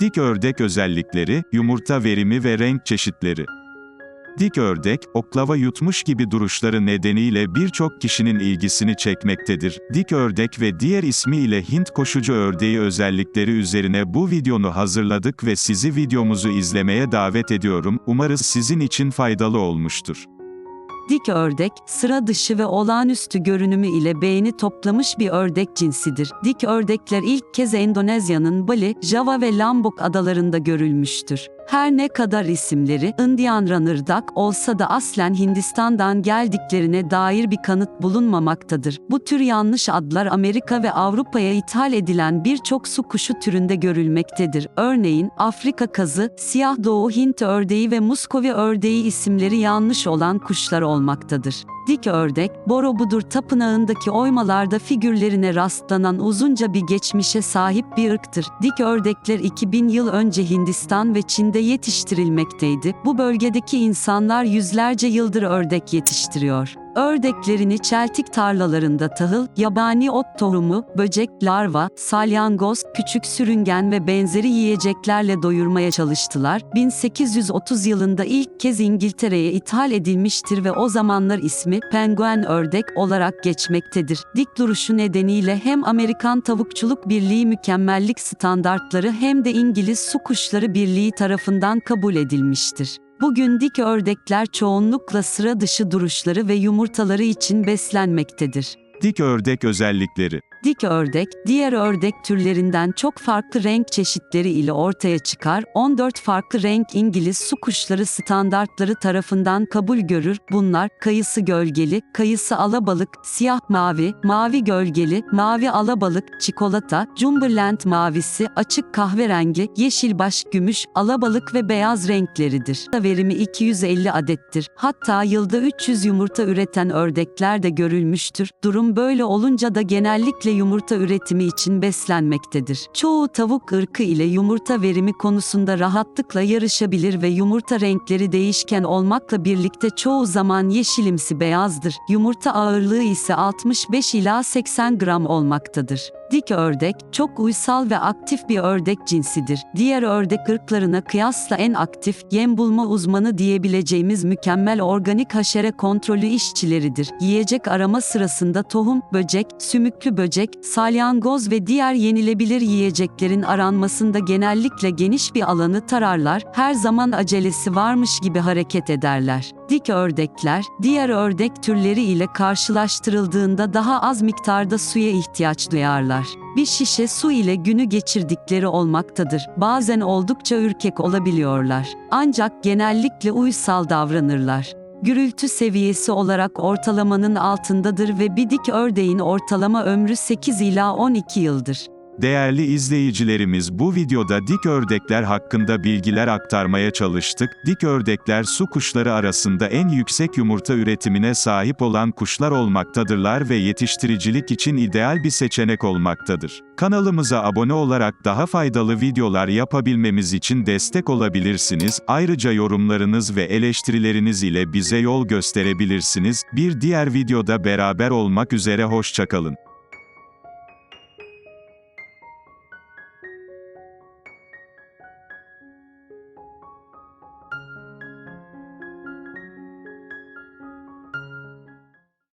Dik ördek özellikleri, yumurta verimi ve renk çeşitleri. Dik ördek, oklava yutmuş gibi duruşları nedeniyle birçok kişinin ilgisini çekmektedir. Dik ördek ve diğer ismiyle Hint koşucu ördeği özellikleri üzerine bu videonu hazırladık ve sizi videomuzu izlemeye davet ediyorum. Umarız sizin için faydalı olmuştur. Dik ördek, sıra dışı ve olağanüstü görünümü ile beğeni toplamış bir ördek cinsidir. Dik ördekler ilk kez Endonezya'nın Bali, Java ve Lombok adalarında görülmüştür. Her ne kadar isimleri Indian Runner Duck olsa da aslen Hindistan'dan geldiklerine dair bir kanıt bulunmamaktadır. Bu tür yanlış adlar Amerika ve Avrupa'ya ithal edilen birçok su kuşu türünde görülmektedir. Örneğin Afrika kazı, siyah doğu Hint ördeği ve Muskovi ördeği isimleri yanlış olan kuşlar olmaktadır. Dik ördek, Borobudur tapınağındaki oymalarda figürlerine rastlanan uzunca bir geçmişe sahip bir ırktır. Dik ördekler 2000 yıl önce Hindistan ve Çin'de yetiştirilmekteydi. Bu bölgedeki insanlar yüzlerce yıldır ördek yetiştiriyor. Ördeklerini çeltik tarlalarında tahıl, yabani ot tohumu, böcek, larva, salyangoz, küçük sürüngen ve benzeri yiyeceklerle doyurmaya çalıştılar. 1830 yılında ilk kez İngiltere'ye ithal edilmiştir ve o zamanlar ismi penguen ördek olarak geçmektedir. Dik duruşu nedeniyle hem Amerikan Tavukçuluk Birliği mükemmellik standartları hem de İngiliz Su Kuşları Birliği tarafından kabul edilmiştir. Bugün dik ördekler çoğunlukla sıra dışı duruşları ve yumurtaları için beslenmektedir. Dik ördek özellikleri. Dik ördek, diğer ördek türlerinden çok farklı renk çeşitleri ile ortaya çıkar. 14 farklı renk İngiliz su kuşları standartları tarafından kabul görür. Bunlar kayısı gölgeli, kayısı alabalık, siyah mavi, mavi gölgeli, mavi alabalık, çikolata, Cumberland mavisi, açık kahverengi, yeşil baş, gümüş, alabalık ve beyaz renkleridir. Verimi 250 adettir. Hatta yılda 300 yumurta üreten ördekler de görülmüştür. Durum böyle olunca da genellikle yumurta üretimi için beslenmektedir. Çoğu tavuk ırkı ile yumurta verimi konusunda rahatlıkla yarışabilir ve yumurta renkleri değişken olmakla birlikte çoğu zaman yeşilimsi beyazdır. Yumurta ağırlığı ise 65 ila 80 gram olmaktadır. Dik ördek, çok uysal ve aktif bir ördek cinsidir. Diğer ördek ırklarına kıyasla en aktif, yem bulma uzmanı diyebileceğimiz mükemmel organik haşere kontrolü işçileridir. Yiyecek arama sırasında tohum, böcek, sümüklü böcek, salyangoz ve diğer yenilebilir yiyeceklerin aranmasında genellikle geniş bir alanı tararlar, her zaman acelesi varmış gibi hareket ederler. Dik ördekler, diğer ördek türleri ile karşılaştırıldığında daha az miktarda suya ihtiyaç duyarlar. Bir şişe su ile günü geçirdikleri olmaktadır. Bazen oldukça ürkek olabiliyorlar. Ancak genellikle uysal davranırlar. Gürültü seviyesi olarak ortalamanın altındadır ve bir dik ördeğin ortalama ömrü 8 ila 12 yıldır. Değerli izleyicilerimiz bu videoda dik ördekler hakkında bilgiler aktarmaya çalıştık. Dik ördekler su kuşları arasında en yüksek yumurta üretimine sahip olan kuşlar olmaktadırlar ve yetiştiricilik için ideal bir seçenek olmaktadır. Kanalımıza abone olarak daha faydalı videolar yapabilmemiz için destek olabilirsiniz. Ayrıca yorumlarınız ve eleştirileriniz ile bize yol gösterebilirsiniz. Bir diğer videoda beraber olmak üzere hoşçakalın.